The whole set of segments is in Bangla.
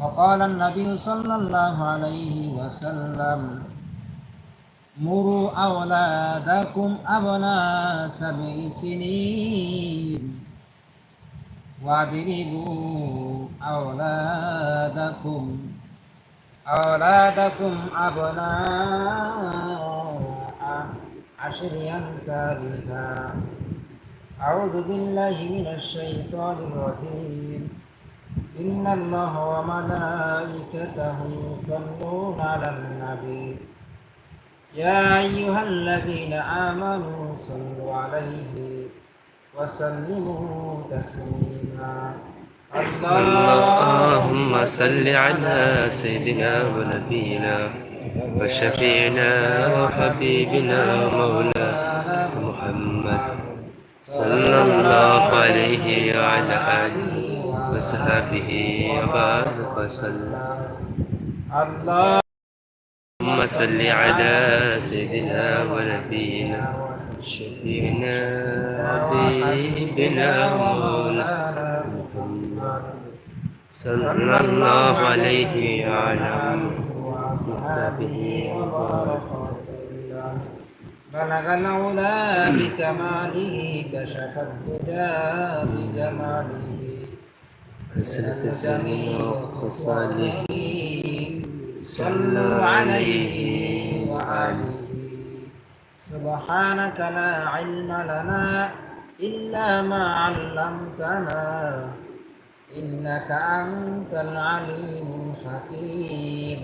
وقال النبي صلى الله عليه وسلم مروا أولادكم أبناء سبع سنين واضربوا أولادكم أولادكم أبناء عشر أمثالها أعوذ بالله من الشيطان الرجيم إن الله وملائكته يصلون على النبي. يا أيها الذين آمنوا صلوا عليه وسلموا تسليما. اللهم صل على سيدنا ونبينا وشفيعنا وحبيبنا مولانا محمد صلى الله عليه وعلى آله وصحبه وبارك وسلم. اللهم صل على سيدنا ونبينا شفيعنا حبيبنا مولانا محمد. صلى الله عليه وعلى آله وصحبه وبارك وسلم. بلغ العلا بكماله كشف الدجى بجماله. حسنة السميع وخصاله صلوا عليه وآله سبحانك لا علم لنا إلا ما علمتنا إنك أنت العليم الحكيم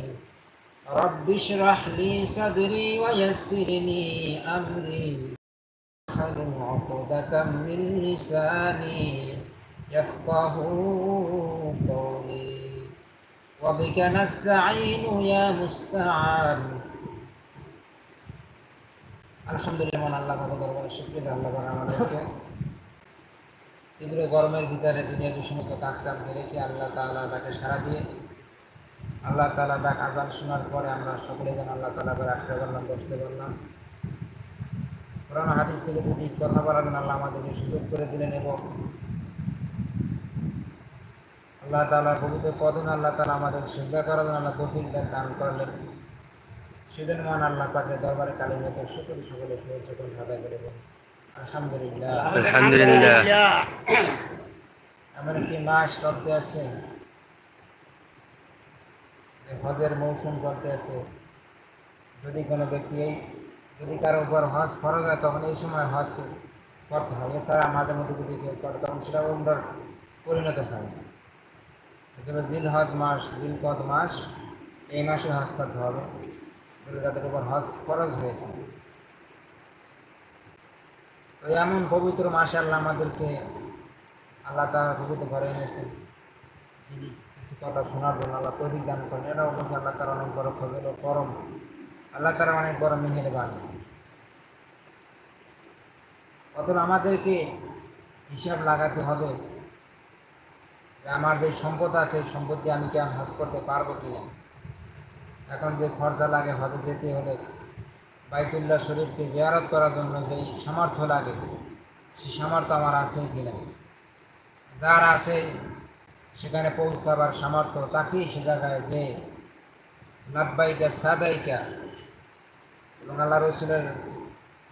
رب اشرح لي صدري ويسر لي أمري واحلل عقدة من لساني يفقه قولي وبك نستعين يا مستعان আলহামদুলিল্লাহ মান আল্লাহ পাকের দরবারে শুকরিয়া আল্লাহ পাক আমাদেরকে তীব্র গরমের ভিতরে দুনিয়ার যে সমস্ত কাজ কাম রেখে আল্লাহ তাআলা তাকে সারা দিয়ে আল্লাহ তাআলা ডাক আজান শোনার পরে আমরা সকলে যেন আল্লাহ তাআলা করে আসতে পারলাম বসতে পারলাম কোরআন হাদিস থেকে দুটি কথা বলার জন্য আল্লাহ আমাদেরকে সুযোগ করে দিলেন এবং আল্লাহ তালা পবিত্র পদন আল্লাহ তালা আমাদের শ্রদ্ধা করার জন্য আল্লাহ তৌফিক দান করলেন। সেজন্য মান আল্লাহ পাকে দরবারে কালী মতো সকল সকলে সকল সকল আদায় করে বলুন, আলহামদুলিল্লাহ। আলহামদুলিল্লাহ। এমন একটি মাস চলতে আছে হজের মৌসুম চলতে আছে। যদি কোনো ব্যক্তি এই যদি কারও উপর হজ ফরজ হয় তখন এই সময় হজ করতে হয়। এছাড়া মাঝে মধ্যে যদি কেউ করে তখন সেটা উমরার পরিণত হয়। তবে জিল হজ মাস, জিল কদ মাস, এই মাসে হজ করতে হবে। তাদের উপর হজ ফরজ হয়েছে। তো এমন পবিত্র মাসে আল্লাহ আমাদেরকে, আল্লাহ তারা পবিত্র ঘরে এনেছেন। তিনি কিছু কথা শোনার জন্য আল্লাহ তৈরি দান করেন। এটাও বলছে আল্লাহ তারা অনেক বড় ফজল ও করম। আল্লাহ তারা অনেক বড় মেহেরবান। অতএব আমাদেরকে হিসাব লাগাতে হবে। আমার যে সম্পদ আছে সেই সম্পদকে আমি কি আমি হজ করতে পারব কি না? এখন যে খরচা লাগে হজে যেতে হলে বাইতুল্লাহ শরীফকে জিয়ারত করার জন্য যেই সামর্থ্য লাগে, সে সামর্থ্য আমার আছে কি না? যার আছে, সেখানে পৌঁছাবার সামর্থ্য তাকেই সে জায়গায় যে লাভবাইকা সাদাইকা। এবং আল্লাহ রসুলের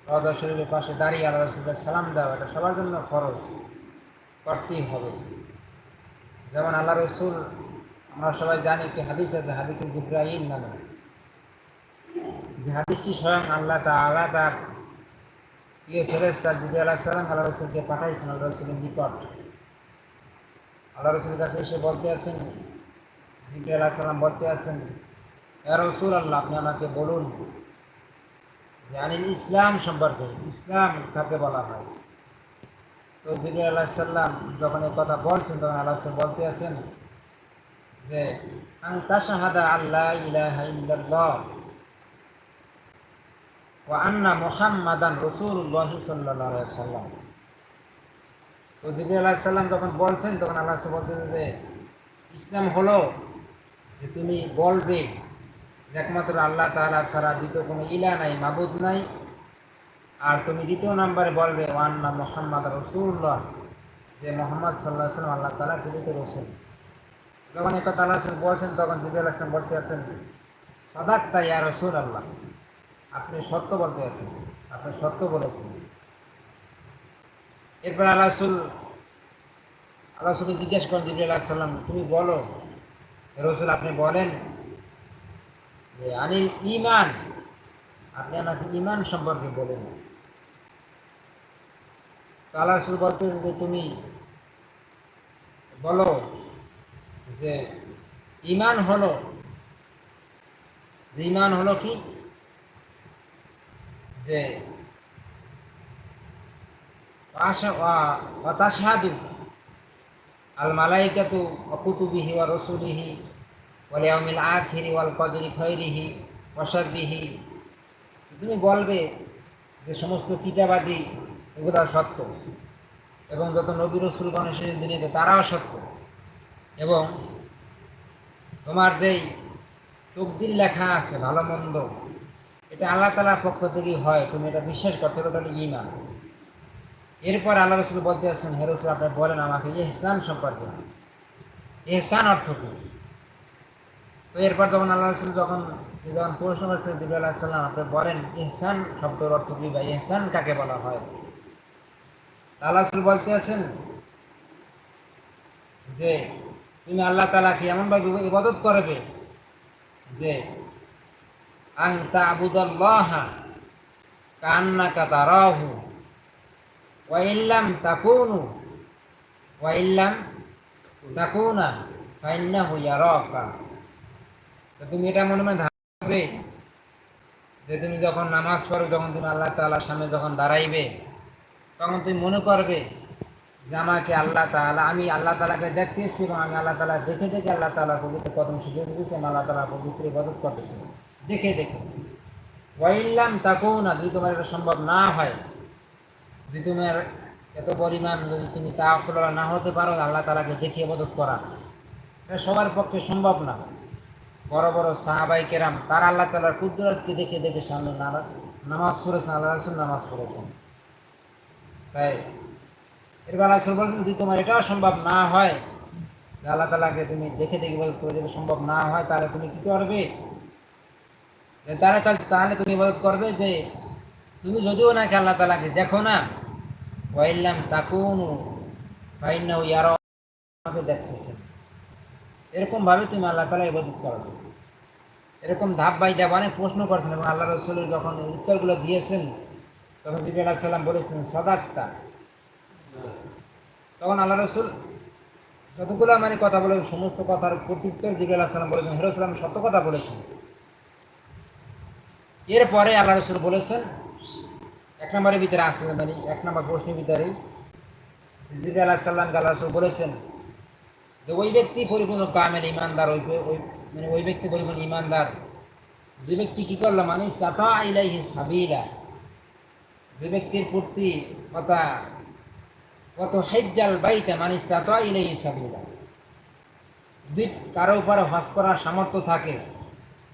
রদা শরীরের পাশে দাঁড়িয়ে আল্লাহ রসুলের সালাম দেওয়া, এটা সবার জন্য খরচ করতেই হবে। যেমন আল্লাহ রসুল, আমরা সবাই জানি একটি হাদিস আছে, হাদিস ইব্রাহিম নামে। যে হাদিসটি স্বয়ং আল্লাহ তাআলা তার প্রিয় ফেরেস্তা জিবি আল্লাহ সালাম আল্লাহ রসুলকে পাঠাইছেন, আল্লাহ রসুলের নিকট। আল্লাহ রসুলের কাছে এসে বলতে আছেন জিবি আল্লাহ সালাম বলতে আছেন, এ রসুল আল্লাহ আপনি আমাকে বলুন আনিল ইসলাম সম্পর্কে, ইসলাম কাকে বলা হয়? তো জিবি আল্লাহ সাল্লাম যখন এই কথা বলছেন, তখন আল্লাহ বলতে আছেন যে আং আল্লাহ ও আন্না মুহাম্মাদান রসুল্লাহ সাল্লাহ সাল্লাম। তো জিবি আল্লাহ সাল্লাম যখন বলছেন, তখন আল্লাহ বলতেন যে, ইসলাম হলো যে তুমি বলবে একমাত্র আল্লাহ তাআলা ছাড়া দ্বিতীয় কোনো ইলা নাই, মাবুদ নাই আর তুমি দ্বিতীয় নম্বরে বলবে, ওয়ান্না মোহাম্মদ রসুল্লাহ যে মোহাম্মদ সাল্লাহ সাল্লাম আল্লাহ তালা তুমি তো রসুল। যখন এই কথা আল্লাহ বলছেন, তখন জিবুল আসলাম বলতে আছেন, সাদাক্তা ইয়া রসুল আল্লাহ আপনি সত্য বলতে আছেন, আপনি সত্য বলেছেন। এরপর আল্লাহ রসুল, আল্লাহ রসুলকে জিজ্ঞেস করেন জিবুল সাল্লাম তুমি বলো রসুল আপনি বলেন যে আমি ইমান আপনি আমাকে ইমান সম্পর্কে বলেন। আল্লাহ রসুল বলতে যে তুমি বলো যে ইমান হলো ইমান হলো কি? যে তাসাদু আল মালাইকাতু অকুতুবিহি ওয়া রসুলিহি ওয়াল ইয়াউমিল আখিরি ওয়াল কদরি খৈরিহি ওয়াশাররিহি তুমি বলবে যে সমস্ত কিতাবাদি এগুলো সত্য। এবং যত নবী রসুলগণ এসেছেন দুনিয়াতে তারাও সত্য। এবং তোমার যেই তকদির লেখা আছে, ভালো মন্দ, এটা আল্লাহ তালার পক্ষ থেকেই হয়, তুমি এটা বিশ্বাস করতে হবে তাহলে ইমান এরপর আল্লাহ রসুল বলতে আসছেন হে রসুল, আপনি বলেন আমাকে এহসান সম্পর্কে। এহসান অর্থ কী? তো এরপর যখন আল্লাহ রসুল যখন যখন প্রশ্ন করছেন জিবুল আল্লাহ সাল্লাম আপনি বলেন এহসান শব্দের অর্থ কি বা এহসান কাকে বলা হয়? আল্লাহ বলতে আছেন যে তুমি আল্লাহ তালাকে এমনভাবে ইবাদত করবে যে আং তাবুদাল্লাহ কান্নাকা তারাহু ওয়াইল্লাম তাকুনু ওয়াইল্লাম তাকুনা, ফাইন্নাহু ইয়ারাকা। তো তুমি এটা মনে মনে ভাববে যে তুমি যখন নামাজ পড়ো, যখন তুমি আল্লাহ তাআলার সামনে যখন দাঁড়াইবে তখন তুমি মনে করবে যে আমাকে আল্লাহ তাআলা, আমি আল্লাহ তাআলাকে দেখতেছি এবং আমি আল্লাহ তাআলা দেখে দেখে আল্লাহ তালা পবিত্র কদম সুযোগ দিতেছি আমি আল্লাহ তাআলার পবিত্র ইবাদত করতেছি। দেখে দেখে। ওয়াইল্লাম তাকেও না যদি তোমার এটা সম্ভব না হয়, যদি তোমার এত পরিমাণ যদি তুমি তা না হতে পারো, আল্লাহ তালাকে দেখে ইবাদত করা। এটা সবার পক্ষে সম্ভব না। বড় বড় সাহাবাই কেরাম, তারা আল্লাহ তালার কুদরতকে দেখে দেখে সামনে নামাজ পড়েছেন, আল্লাহ নামাজ পড়েছেন। তাই? এরপর রাসূল বলেন, যদি তোমার এটাও সম্ভব না হয় আল্লাহ তালাকে তুমি দেখে দেখে বলতে করে যদি সম্ভব না হয়, তাহলে তুমি কী করবে? তাহলে তাহলে তুমি ইবাদত করবে যে, তুমি যদিও নাকি আল্লাহ তালাকে দেখো না ওয়াইল্লাম তাকুনু ফাইন্না ইয়ারা আমাকে দেখতেছেন এরকমভাবে তুমি আল্লাহ তালা ইবাদত করবে এরকম ধাপ বাই ধাপ অনেক প্রশ্ন করছেন এবং আল্লাহ রসুলের যখন উত্তরগুলো দিয়েছেন তখন জিবি আল্লাহ সাল্লাম বলেছেন সদাক্তা তখন আল্লাহ রসুল যতগুলো মানে কথা বলে সমস্ত কথার প্রত্যুত্তর জিবি আল্লাহ সাল্লাম বলেছেন। হেরোসালাম সত্য কথা বলেছেন। এরপরে আল্লাহ রসুল বলেছেন, এক নম্বরের ভিতরে আসে মানে এক নম্বর প্রশ্নের ভিতরে জিবি আল্লাহ সাল্লাম আল্লাহ রসুল বলেছেন যে, ওই ব্যক্তি পরিপূর্ণ কামের ইমানদার, ওই ওই মানে ওই ব্যক্তি পরিপূর্ণ ইমানদার। যে ব্যক্তি কী করল মানে সাতা ইলাইহি সাবিলা। যে ব্যক্তির প্রতি কথা, কত হেজ্জাল বাইতে মানে সাতা ইলাইহি সাবিলা। যদি কারও উপরে হজ করার সামর্থ্য থাকে,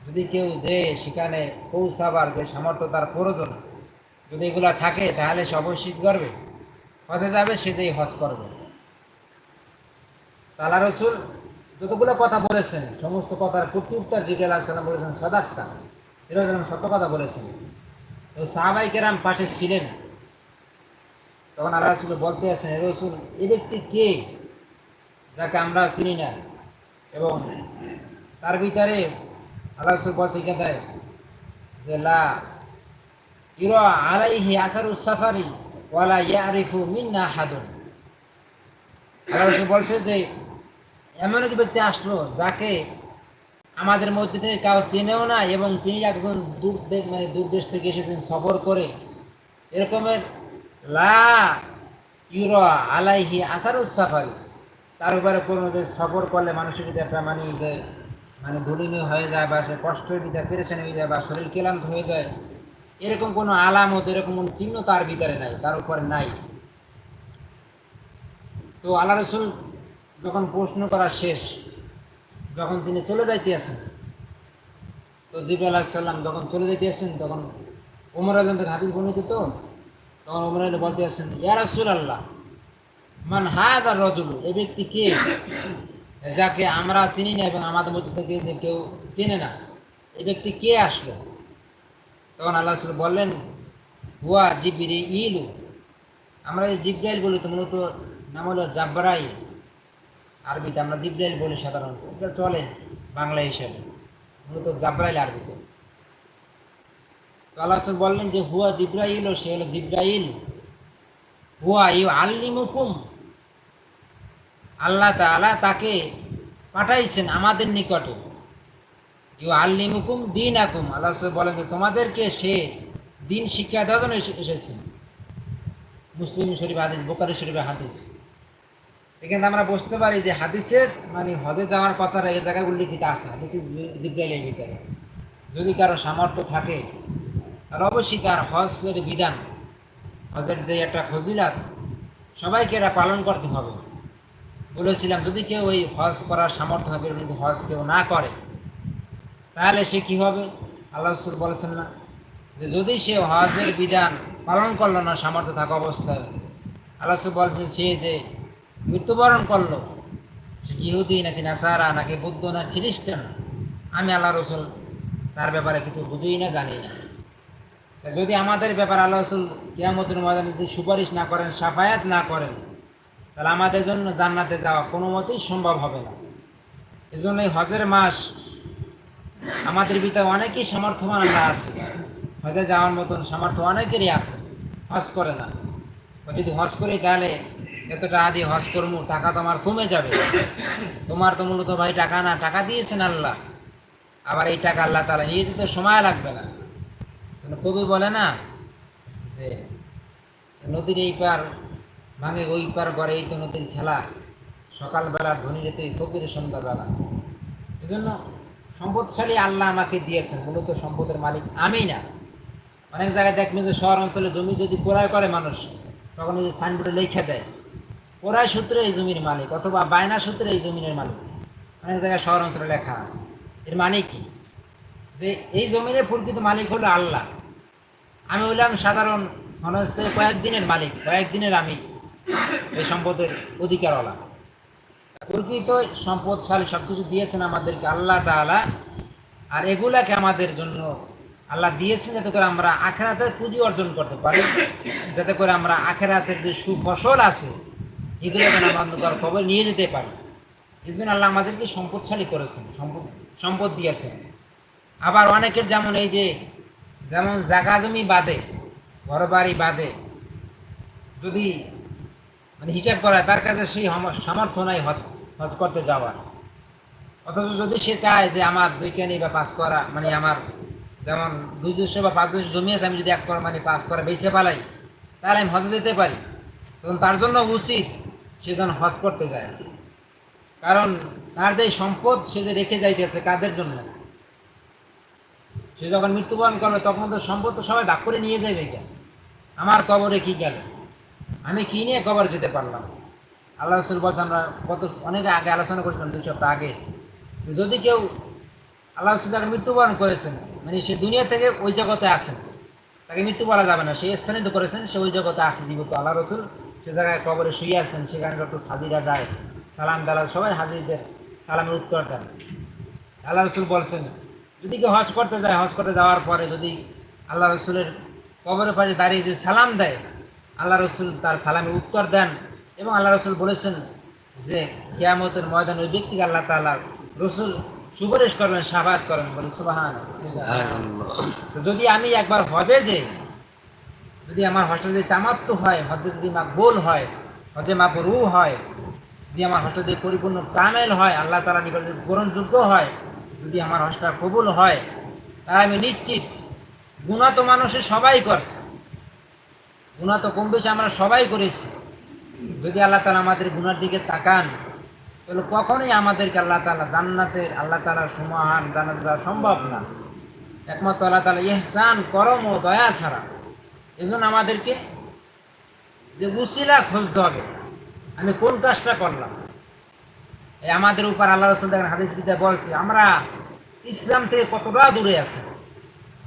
যদি কেউ যে সেখানে পৌঁছাবার যে সামর্থ্য তার প্রয়োজন, যদি এগুলা থাকে, তাহলে সে অবশ্যই করবে। হজে যাবে, সে যেই হজ করবে। তালা রসুল যতগুলো কথা বলেছেন, সমস্ত কথার প্রত্যুত্তর জিবুল আলাহিসাল্লাম বলেছেন সদাক্তা এরকম সত্য কথা বলেছেন। তো সাহাবাই কেরাম পাশে ছিলেন। তখন আল্লাহ রসুল বলতে আছেন রসুল, এ ব্যক্তি কে যাকে আমরা চিনি না? এবং তার ভিতরে আল্লাহ রসুল বলছে দেয় যে, লা ইরা আলাইহি আসারুস সাফারি ওয়ালা ইয়ারিফু মিন্না হাদুন আল্লাহ রসুল বলছে যে, এমন এক ব্যক্তি আসলো যাকে আমাদের মধ্যে থেকে কাউ চেনেও না এবং তিনি একজন দূর মানে দূর দেশ থেকে এসেছেন সফর করে। এরকমের লা ইউরো আলাইহি আসার সাফারি। তার উপরে কোনো সফর করলে মানুষের যদি একটা মানে যে মানে ধুলিমি হয়ে যায় বা সে কষ্ট হয়ে যায় পেরেশানি হয়ে যায় বা শরীর ক্লান্ত হয়ে যায়, এরকম কোনো আলামত, এরকম কোনো চিহ্ন তার ভিতরে নাই, তার উপরে নাই। তো আল্লাহ রসুল যখন প্রশ্ন করা শেষ যখন তিনি চলে যাইতে আসেন তো জিব আলাহ সাল্লাম যখন চলে যাইতে আসেন তখন উমর আলম থেকে হাদিস তো? তখন উমর আলী বলতে আসেন ইয়া রাসুল আল্লাহ মান হাদ আর রজুল? এ ব্যক্তি কে? যাকে আমরা চিনি না এবং আমাদের মধ্যে থেকে যে কেউ চেনে না, এ ব্যক্তি কে আসলো? তখন আল্লাহ রসুল বললেন, হুয়া জিবিরি ইলু আমরা যে জিব্রাইল বলি, তো মূলত নাম হলো জাব্রাই আরবিতে আমরা জিব্রাইল বলি সাধারণত। এটা চলে বাংলা হিসাবে মূলত জাব্রাইল আরবিতে। তো আল্লাহ বললেন যে, হুয়া জিব্রাইল, সে হলো জিব্রাইল। হুয়া ইউ আল্লিমুকুম আল্লাহ তাআলা তাকে পাঠাইছেন আমাদের নিকটে। ইউ আল্লিমুকুম দিন আকুম আল্লাহ বলেন যে, তোমাদেরকে সে দিন শিক্ষা দেওয়ার জন্য এসেছেন মুসলিম শরীফ হাদিস বোকারি শরীফের হাদিস। এখানে আমরা বুঝতে পারি যে হাদিসের মানে হজে যাওয়ার কথাটা এই জায়গায় উল্লেখিত আছে। হাদিস জিব্রাইলের ভিতরে। যদি কারও সামর্থ্য থাকে, তাহলে অবশ্যই তার হজের বিধান, হজের যে একটা ফজিলাত, সবাইকে এটা পালন করতে হবে। বলেছিলাম, যদি কেউ ওই হজ করার সামর্থ্য থাকে, যদি হজ কেউ না করে, তাহলে সে কী হবে? আল্লাহ রসুল বলেছেন না। যে যদি সে হজের বিধান পালন করল না, সামর্থ্য থাকা অবস্থায়, আল্লাহ রসুল বলছেন সে যে মৃত্যুবরণ করল। সে ইহুদি নাকি নাসারা, নাকি বুদ্ধ, না খ্রিস্টান? আমি আল্লাহ রসুল, তার ব্যাপারে কিছু বুঝিই না, জানি না। যদি আমাদের ব্যাপারে আল্লাহ রসুল কিয়ামতের ময়দানে যদি সুপারিশ না করেন, সাফায়াত না করেন, তাহলে আমাদের জন্য জান্নাতে যাওয়া কোনো মতেই সম্ভব হবে না। এজন্য এই হজের মাস আমাদের ভিতরে অনেকেই সামর্থ্যবান আমরা আছে। হজে যাওয়ার মতন সামর্থ্য অনেকেরই আছে। হজ করে না। যদি হজ করি তাহলে এতটা আদি হজ করব টাকা তো আমার কমে যাবে। তোমার তো মূলত ভাই টাকা না, টাকা দিয়েছেন আল্লাহ। আবার এই টাকা আল্লাহ তালা নিয়ে যেতে সময় লাগবে না। কবি বলে না যে, নদীর এই পার ভাঙে, ওই পার গড়ে, এই তো নদীর খেলা। সকালবেলা ধনী রেতে ফকিরের সন্ধ্যাবেলা। এই জন্য সম্পদশালী আল্লাহ আমাকে দিয়েছেন, মূলত সম্পদের মালিক আমি না। অনেক জায়গায় দেখবেন যে শহর অঞ্চলে জমি যদি ক্রয় করে মানুষ, তখন এই যে সাইনবোর্ডে লিখে দেয় ক্রয় সূত্রে এই জমির মালিক অথবা বায়না সূত্রে এই জমির মালিক। অনেক জায়গায় শহর অঞ্চলে লেখা আছে। এর মানে কি? যে এই জমির প্রকৃত মালিক হলো আল্লাহ। আমি হইলাম সাধারণ মনস্থে কয়েকদিনের মালিক, কয়েকদিনের আমি এই সম্পদের অধিকারওয়ালা। প্রকৃত সম্পদশালী সব কিছু দিয়েছেন আমাদেরকে আল্লাহ তাআলা, আর এগুলাকে আমাদের জন্য আল্লাহ দিয়েছেন যাতে করে আমরা আখেরাতের পুঁজি অর্জন করতে পারি, যাতে করে আমরা আখেরাতের যে সুফসল আছে এগুলো যেন আমরা খবর নিয়ে যেতে পারি? এই জন্য আল্লাহ আমাদেরকে সম্পদশালী করেছেন, সম্পদ সম্পদ দিয়েছেন। আবার অনেকের যেমন এই যে, যেমন জাগা জমি বাদে ঘর বাড়ি বাদে, যদি মানে হিসাব করা তার কাছে সেই সামর্থ্য নাই হজ হজ করতে যাওয়ার। অথচ যদি সে চায় যে আমার দুই কেনি বা পাস করা মানে আমার যেমন দুই দুশো বা পাঁচ দুশো জমি আছে, আমি যদি এক কর মানে পাস করা বেঁচে পালাই তাহলে আমি হজে যেতে পারি। তখন তার জন্য উচিত সে যেন হজ করতে যায়। কারণ তার যে সম্পদ সে যে রেখে যাইতেছে কাদের জন্য? সে যখন মৃত্যুবরণ করবে, তখন তো সম্পদ তো সবাই ভাগ করে নিয়ে যাবে কেন আমার কবরে কি গেল? আমি কি নিয়ে কবর যেতে পারলাম? আল্লাহ রসুল বলছে, আমরা কত অনেক আগে আলোচনা করেছিলাম, দুই সপ্তাহ আগে। যদি কেউ আল্লাহ রসুল তাকে মৃত্যুবরণ করেছেন মানে সে দুনিয়া থেকে ওই জগতে আসেন, তাকে মৃত্যু বলা যাবে না। সে স্থানিত করেছেন, সে ওই জগতে আসে জীবিত। আল্লাহ রসুল সে জায়গায় কবরে শুয়ে আসছেন সেখানে যত হাজিরা যায় সালাম দালাল সবাই হাজিরদের সালামের উত্তর দেন। আল্লাহ রসুল বলছেন যদি কেউ হজ করতে যায় হজ করতে যাওয়ার পরে যদি আল্লাহ রসুলের কবরের পাশে দাঁড়িয়ে যদি সালাম দেয় আল্লাহ রসুল তার সালামের উত্তর দেন এবং আল্লাহ রসুল বলেছেন যে কেয়ামতের ময়দান ওই ব্যক্তিকে আল্লাহ তাআলা রসুল সুপারিশ করবেন সাবাদ করেন বলে সুবাহান তো যদি আমি একবার হজে যে যদি আমার হজটা যদি তামাত্ম হয় হজে যদি মাকবুল হয় হজে মাকরু হয়, যদি আমার হজটা যদি পরিপূর্ণ কামেল হয়, আল্লাহ তালা নিকট যদি গ্রহণযোগ্য হয়, যদি আমার হজটা কবুল হয়, তাহলে আমি নিশ্চিত গুণা তো মানুষের সবাই করছে। গুণা তো কম বেশি আমরা সবাই করেছি। যদি আল্লাহ তালা আমাদের গুনার দিকে তাকান, তাহলে কখনোই আমাদেরকে আল্লাহ তালা জান্নাতে, আল্লাহ তালার সমাহান জান্নাত দেওয়া সম্ভব না। একমাত্র আল্লাহ তালা ইহসান, করম ও দয়া ছাড়া। এজন্য আমাদেরকে যে উসিলা খুঁজতে হবে। আমি কোন কাজটা করলাম? এই আমাদের উপর আল্লাহ রসুল দেখেন হাদিস বিদ্যা বলছে, আমরা ইসলাম থেকে কতটা দূরে আছে?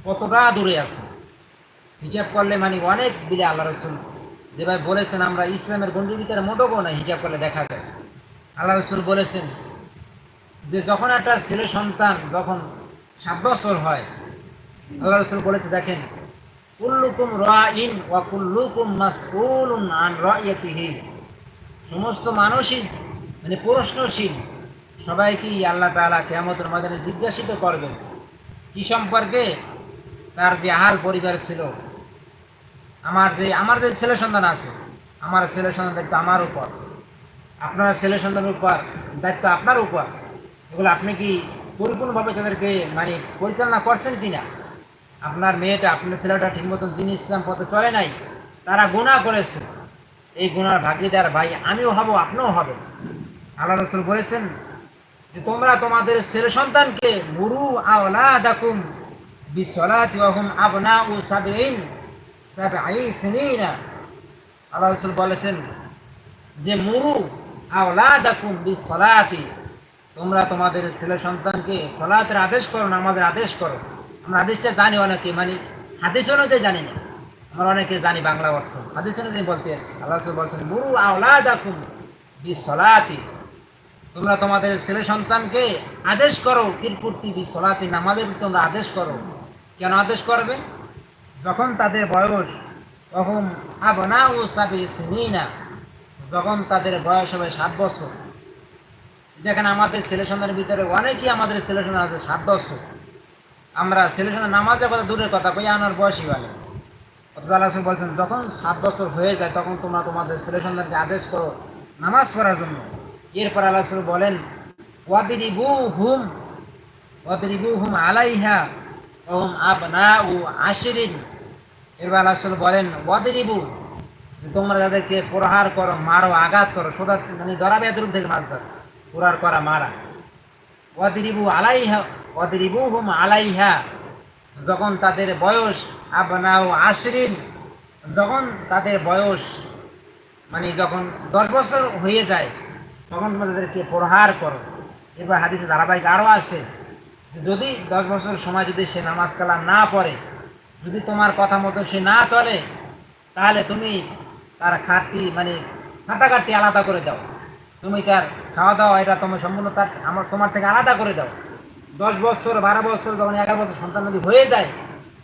কতটা দূরে আছে? হিসাব করলে মানে অনেক বিলে আল্লাহ রসুল যেভাবে বলেছেন, আমরা ইসলামের গণ্ডির ভিতরে মোটকও নাই। হিসাব করলে দেখা যায়। আল্লাহ রসুল বলেছেন যে যখন একটা ছেলে সন্তান যখন সাত বছর হয়, আল্লাহ রসুল বলেছে, দেখেন কুল্লুকুম রাইন ওয়া কুল্লুকুম মাসউলুন আন রাইয়াতিহি। সমস্ত মানুষই মানে প্রশ্নশীল। সবাইকেই আল্লাহ তাআলা কিয়ামতের ময়দানে জিজ্ঞাসিত করবেন, কি সম্পর্কে তার যে আহাল পরিবার ছিল? আমার যে আমার যে ছেলে সন্তান আছে, আমার ছেলে সন্তান দায়িত্ব আমার উপর। আপনার ছেলে সন্তানের উপর, দায়িত্ব আপনার উপর। এগুলো আপনি কি পরিপূর্ণভাবে তাদেরকে মানে পরিচালনা করছেন কি না আপনার মেয়েটা, আপনার ছেলেটা ঠিক মতন দিন ইসলাম পথে চলে নাই, তারা গুণা করেছে। এই গুণার ভাগিদার ভাই, আমিও হব, আপনিও হবে আল্লাহ রসুল বলেছেন যে, তোমরা তোমাদের ছেলে সন্তানকে, মুরু আওলা দাকুম বিসলাতি ওয়াহুম আবনা ও সাবেইন সাবঈ সিনিনা। আল্লাহ রসুল বলেছেন যে, মুরু আওলা আওলাদাকুম বিসলাতি তোমরা তোমাদের ছেলে সন্তানকে সলাতের আদেশ করো না আমাদের আদেশ করো। আমরা আদেশটা জানি অনেকে মানে হাদিস অনুযায়ী জানি না। আমরা অনেকে জানি বাংলা অর্থ। হাদিস অনুযায়ী বলতে আছি আল্লাহ বলছেন মুরু আওলাদাকুম বিসলাতি তোমরা তোমাদের ছেলে সন্তানকে আদেশ করো কিরপুর্তি বিসলাতি নামাজের তোমরা আদেশ করো। কেন আদেশ করবে? যখন তাদের বয়স, তখন আবনা ও সাবি সিনিনা, যখন তাদের বয়স হবে সাত বছর। দেখেন আমাদের ছেলে সন্তানের ভিতরে অনেকেই আমাদের ছেলে সন্তান আছে সাত বছর। আমরা ছেলে সন্তান নামাজের কথা দূরের কথা কই, আনার বয়সই বলে আল্লাহ বলছেন, যখন সাত বছর হয়ে যায়, তখন তোমরা তোমাদের ছেলে সন্তানকে আদেশ করো নামাজ পড়ার জন্য। এরপর আল্লাহ বলেন ওয়াদিরিবু হুম ওয়াদিরিবু হুম আলাইহা, ওহুম আবনা ও আশিরিন। এরপর আল্লাহ বলেন, ওয়াদিরিবু তোমরা যাদেরকে প্রহার করো, মারো, আঘাত করো সোদা মানে দরাবে এতরূপ থেকে মাছ ধর প্রহার করা, মারা। ওয়াদিরিবু আলাইহা ওয়াদিরিবু হুম আলাইহা। যখন তাদের বয়স আবনাও আশরিন, যখন তাদের বয়স মানে যখন দশ বছর হয়ে যায়, তখন তাদেরকে প্রহার করো। এরপর হাদিসে ধারাবাহিক আরও আছে যদি দশ বছর সময় যদি সে নামাজ কালাম না পড়ে, যদি তোমার কথা মতো সে না চলে, তাহলে তুমি তার খাটটি মানে কাটটি আলাদা করে দাও। তুমি তার খাওয়া দাওয়া এটা তোমার সম্পূর্ণ তার আমার তোমার থেকে আলাদা করে দাও। দশ বছর, বারো বছর, যখন এগারো বছর সন্তান যদি হয়ে যায়,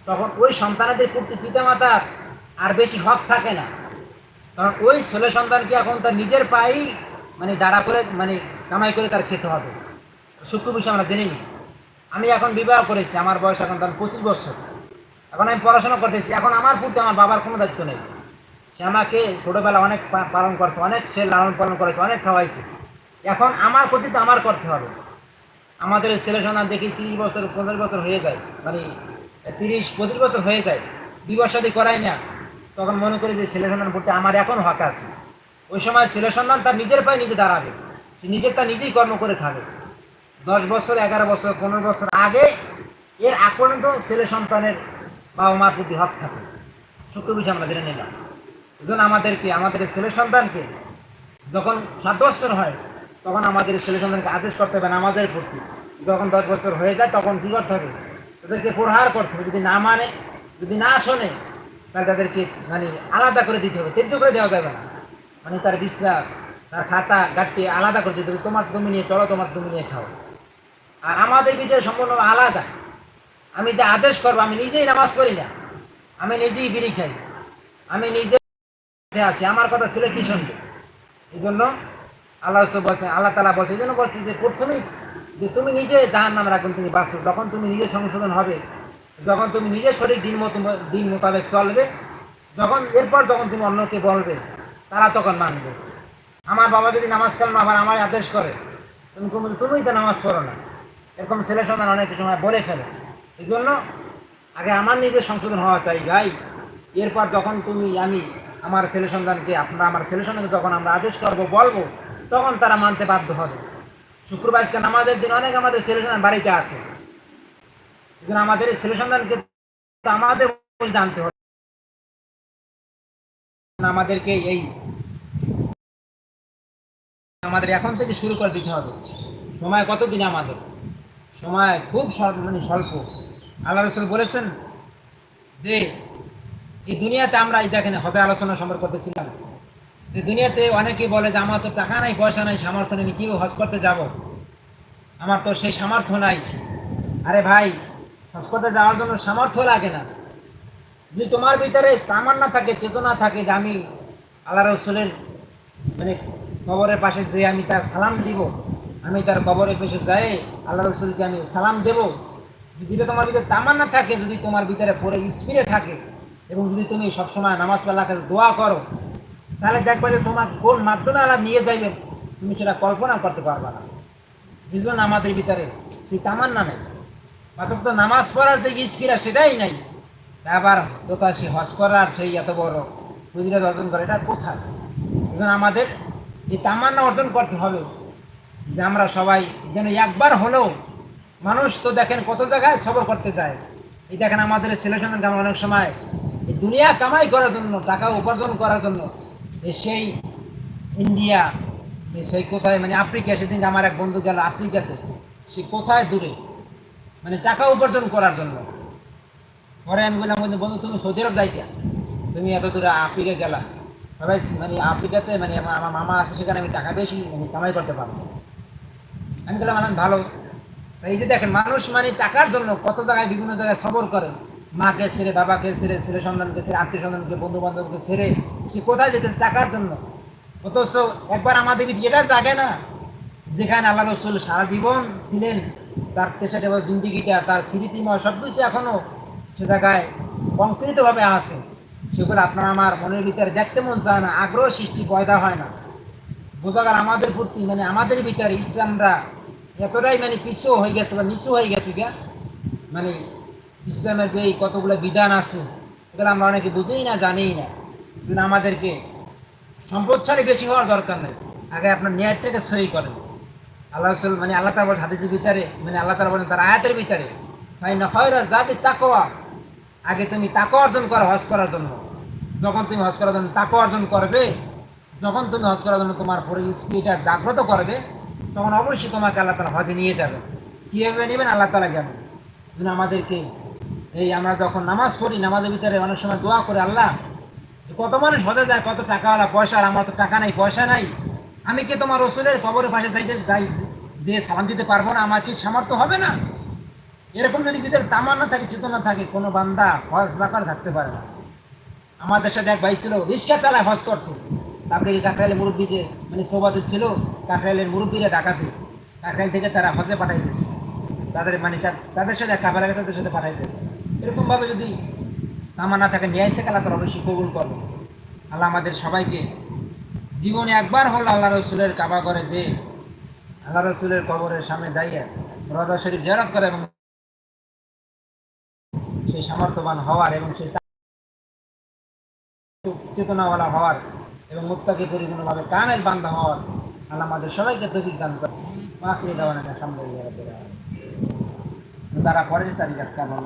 তখন ওই সন্তানাদের প্রতি পিতামাতার আর বেশি হক থাকে না। কারণ ওই ছেলে সন্তানকে এখন তার নিজের পায়েই মানে দাঁড়া করে মানে কামাই করে তার খেতে হবে। সূক্ষ্ম বিষয় আমরা জেনে নিই। আমি এখন বিবাহ করেছি, আমার বয়স এখন তার পঁচিশ বছর। এখন আমি পড়াশোনা করতেছি, এখন আমার প্রতি আমার বাবার কোনো দায়িত্ব নেই। সে আমাকে ছোটোবেলা অনেক পালন করছে, অনেক সে লালন পালন করেছে, অনেক খাওয়াইছে। এখন আমার ক্ষতি তো আমার করতে হবে। আমাদের ছেলে সন্তান দেখি তিরিশ বছর পনেরো বছর হয়ে যায় মানে তিরিশ, পঁচিশ বছর হয়ে যায়, বিবাহ করাই না। তখন মনে করি যে ছেলে সন্তান প্রতি আমার এখন হক আছে। ওই সময় ছেলে সন্তান তার নিজের পায়ে নিজে দাঁড়াবে। সে নিজেরটা নিজেই কর্ম করে খাবে। দশ বছর, এগারো বছর, পনেরো বছর আগে এর পর্যন্ত ছেলে সন্তানের বাবা মার প্রতি হক থাকে। সূক্ষ্ম বিষয় আমরা জেনে নিলাম। এজন্য আমাদেরকে, আমাদের ছেলে সন্তানকে যখন সাত বছর হয়, তখন আমাদের ছেলে সন্তানকে আদেশ করতে হবে আমাদের প্রতি। যখন দশ বছর হয়ে যায়, তখন কী করতে হবে? তাদেরকে প্রহার করতে হবে। যদি না মানে যদি না শোনে, তাহলে তাদেরকে মানে আলাদা করে দিতে হবে। তেজ্য করে দেওয়া যাবে না। মানে তার বিছনা তার খাতা গাঠটি আলাদা করে দিতে হবে। তোমার তুমি নিয়ে চলো, তোমার তুমি নিয়ে খাও। আর আমাদের ভিতরে সম্পূর্ণ আলাদা। আমি যে আদেশ করব, আমি নিজেই নামাজ পড়ি না। আমি নিজেই বিড়ি খাই। আমি নিজে আছি আমার কথা ছেলে কি শুনবে? এই জন্য আল্লাহ বলছেন, আল্লাহ তালা বলছে এই জন্য বলছে যে প্রথমেই যে তুমি নিজে জাহান নাম রাখুন তুমি বাঁচো। যখন তুমি নিজে সংশোধন হবে, যখন তুমি নিজে শরীর দিন মতো, দিন মোতাবেক চলবে, যখন, এরপর যখন তুমি অন্যকে বলবে, তারা তখন মানবে। আমার বাবা যদি নামাজ না আবার আমার আদেশ করে, তুমি তুমি- তুমিই তো নামাজ পড়ো না। এরকম ছেলে সন্তান অনেক সময় বলে ফেলে। এই জন্য আগে আমার নিজের সংশোধন হওয়া চাই ভাই। এরপর যখন তুমি, আমি আমার ছেলে সন্তানকে আপনারা আমার ছেলে সন্তানকে যখন আমরা আদেশ করব, বলব, তখন তারা মানতে বাধ্য হবে। শুক্রবার নামাজের দিন অনেক আমাদের ছেলে সন্তান বাড়িতে আসে আমাদের ছেলে সন্তানকে আমাদের জানতে হবে। আমাদেরকে এই আমাদের এখন থেকে শুরু করে দিতে হবে। সময় কতদিন আমাদের? সময় খুব স্বল্প মানে স্বল্প। আল্লাহ রসুল বলেছেন যে এই দুনিয়াতে আমরা এই দেখেন, হবে আলোচনা সম্পর্ক করতেছিলাম যে দুনিয়াতে অনেকেই বলে যে, আমার তো টাকা নাই, পয়সা নাই, সামর্থ্য নেই, আমি কীভাবে হজ করতে যাব? আমার তো সেই সামর্থ্য নাই। আরে ভাই, হজ করতে যাওয়ার জন্য সামর্থ্য লাগে না। যদি তোমার ভিতরে তামান্না থাকে, চেতনা থাকে যে, আমি আল্লাহ রসুলের মানে কবরের পাশে যে আমি তার সালাম দিব, আমি তার কবরের পাশে যাই আল্লাহ রসুলকে আমি সালাম দেব, যদি তোমার ভিতরে তামান্না থাকে, যদি তোমার ভিতরে পরে স্পিরে থাকে এবং যদি তুমি সবসময় নামাজ পাল্লার কাছে দোয়া করো, তাহলে দেখবে যে তোমার কোন মাধ্যমে আল্লাহ নিয়ে যাইবেন, তুমি সেটা কল্পনা করতে পারবে না। দুজন আমাদের ভিতরে, সেই তামান্না নেই। অথচ তো নামাজ পড়ার যে স্পিরা সেটাই নাই। আবার কোথায় সে হজ করার সেই এত বড় ফজিলত অর্জন করে, এটা কোথায়? জন্য আমাদের এই তামান্না অর্জন করতে হবে। যে আমরা সবাই যেন একবার হলেও মানুষ তো দেখেন কত জায়গায় সবর করতে যায় এই দেখেন আমাদের ছেলে সন্তানকে অনেক সময় দুনিয়া কামাই করার জন্য, টাকা উপার্জন করার জন্য সেই ইন্ডিয়া সেই কোথায় মানে আফ্রিকা, সেদিন আমার এক বন্ধু গেল আফ্রিকাতে, সে কোথায় দূরে? মানে টাকা উপার্জন করার জন্য। পরে আমি বললাম, বন্ধু তুমি সৌদি আরব যাইতে? তুমি এত দূরে আফ্রিকা গেলা। সবাই মানে আফ্রিকাতে মানে আমার মামা আছে, সেখানে আমি টাকা বেশি মানে কামাই করতে পারব। আমি বললাম, আনন্দ, ভালো। এই যে দেখেন, মানুষ মানে টাকার জন্য কত জায়গায়, বিভিন্ন জায়গায় সবর করে। মাকে ছেড়ে, বাবাকে ছেড়ে, ছেলে সন্তানকে ছেড়ে, আত্মীয় সন্তানকে বন্ধু বান্ধবকে ছেড়ে সে কোথায় যেতেছে টাকার জন্য? অথচ একবার আমাদের এটা জাগে না। যেখানে আল্লাহ রসুল সারা জীবন ছিলেন, তার তেসাটে জিন্দিগিটা, তার স্মৃতিময় সব কিছু এখনও সে জায়গায় কংক্রিতভাবে আছে। সেগুলো আপনার আমার মনের ভিতরে দেখতে মন চায় না, আগ্রহ সৃষ্টি পয়দা হয় না। বোঝা গেল আমাদের প্রতি মানে আমাদের ভিতরে ইসলামরা এতটাই মানে পিছু হয়ে গেছে বা নিচু হয়ে গেছে গা মানে ইসলামের যে কতগুলো বিধান আছে, এগুলো আমরা অনেকে বুঝেই না, জানিই না। কিন্তু আমাদেরকে সম্পদশালী বেশি হওয়ার দরকার নেই। আগে আপনার ন্যায়টাকে সহি করেন। আল্লাহ মানে আল্লাহ তালা হাদিসের ভিতরে মানে আল্লাহ তালা বলেন তার আয়াতের ভিতরে ভাই না হয়রা জাতি তাকোয়া আগে তুমি তাকো অর্জন করো, হজ করার জন্য। যখন তুমি হজ করার জন্য তাকো অর্জন করবে, যখন তুমি হজ করার জন্য তোমার পরে স্পিডটা জাগ্রত করবে, তখন অবশ্যই তোমাকে আল্লাহ তালা হজে নিয়ে যাবে। কীভাবে নেবেন? আল্লাহ তালা জানেন। আমাদেরকে এই আমরা যখন নামাজ পড়ি, নামাজের ভিতরে অনেক সময় দোয়া করে, আল্লাহ কত মানুষ হজে যায়, কত টাকাওয়ালা পয়সা, আর আমার তো টাকা নাই, পয়সা নাই। আমি কি তোমার রসুলের কবরের পাশে যাইতে, যাই, যে সালাম দিতে পারব না, আমার কি সামর্থ্য হবে না? এরকম যদি ভিতরে তামান্না থাকে, চেতনা থাকে, কোনো বান্দা হজ না করে থাকতে পারে না। আমাদের সাথে এক ভাই ছিল, রিক্সা চালায় হজ করছে। তারপরে কাকরাইলের মুরব্বীতে মানে সোবাতে ছিল, কাকরাইলের মুরব্বীরা ডাকাতে। কাকরাইল থেকে তারা হজে পাঠাইতেছে। তাদের মানে তাদের সাথে কাবালা তাদের সাথে পাঠাইতেছে। এরকমভাবে যদি তামান্না থাকে ন্যায় থেকে আল্লাহ অবশ্যই কবুল করবে আল্লাহ আমাদের সবাইকে জীবনে একবার হল আল্লাহ রসুলের কাবা করে যে আল্লাহ রসুলের কবরের সামনে দাঁড়িয়ে রদা শরীফ জেরত করে এবং সেই সামর্থ্যবান হওয়ার এবং সেই চেতনাওয়ালা হওয়ার এবং মুক্তাকে পরিপূর্ণভাবে কামের বান্ধা হওয়ার আল্লাহ আমাদের সবাইকে তৌফিক দান করে মাফিয়ে একটা সম্ভব যারা পরের চারিকাত কামড়